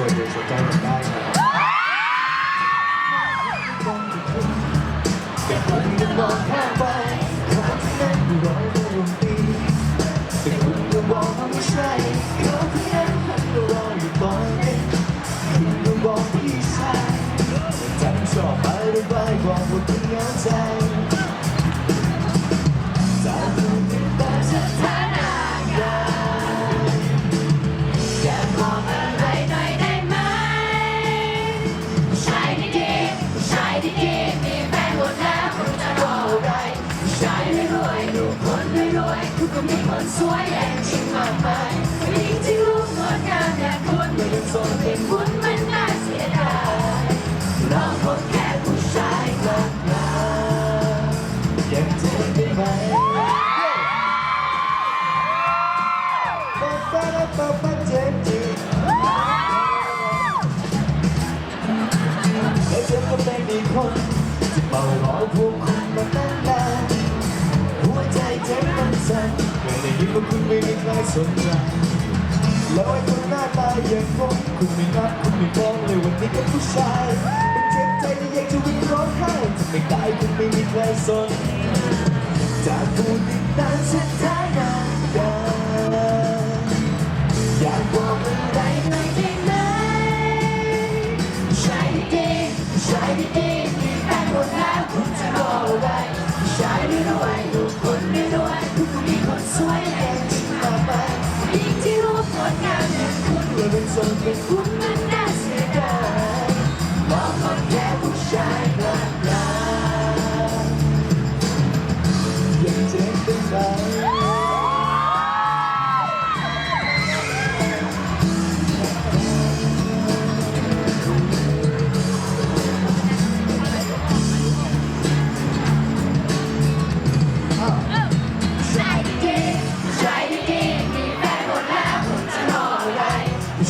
ส่วนหนึ่งนใจผมได้นบองข้าไปรันั้นร้อยไม่งปีเป็นคนยังมองไม่ใช่เขาเพียงหัรออยู่ตอนนี้คุณยัองพี่ชายทั้ชอบไประาบอกว่าคุณงาใจ ก็มีคนสวยแย่งชิงมากมายผู้หญิงที่รูปงดงามแบบคุณไม่ได้โสดเป็นคุณมันน่าเสียดายลองพบแค่ผู้ชายกลับมายังเจ็บได้ไหมปะปะปะปะปะเจ็บจริงและเจ็บก็ไม่มีคนจะเป่าร้อพวก เมื่อได้ยินว่าคุณไม่มีใครสนใจแล้วไอ้คนหน้าตาอย่างผมคุณไม่นับคุณไม่มองเลยวันนี้กับผู้ชายมันเจ็บใจที่อยากจะวิ่งร้องไห้จะไม่ได้คุณไม่มีใครสนจากผู้ติดตามสถานการณ์อยากบอกอะไรหน่อยได้ไหมผู้ชายดีๆผู้ชายดี คุณเ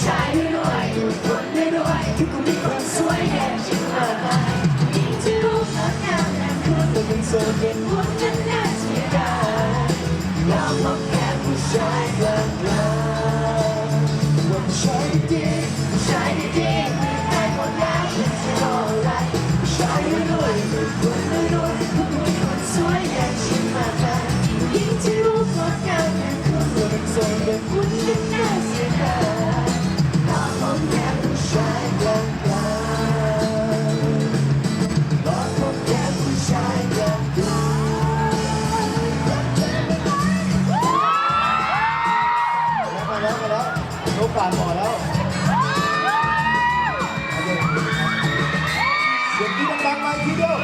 ชายไม่รวยอยู่คนไม่วยคือกูมีคนสวยแดงชิบหายิ่งจะรู้สดงามนางคืตัเป็นโซนเป็นวุ้นนั้นน่าเสียดายอมมาแค่ผู้ชายกลางกลางใช้ดีผู้ดีมีได้หมดแล้วยังจะออะไรผู้วยอยู่คนไม่วยคือกูมีคนสวยแดงชิบหายิ่งจะรู้สดงามนางคืตัเป็นโซนเป็นว กผ่านบ่อแล้วเดี๋ยวนี้ดังๆมทีเดียว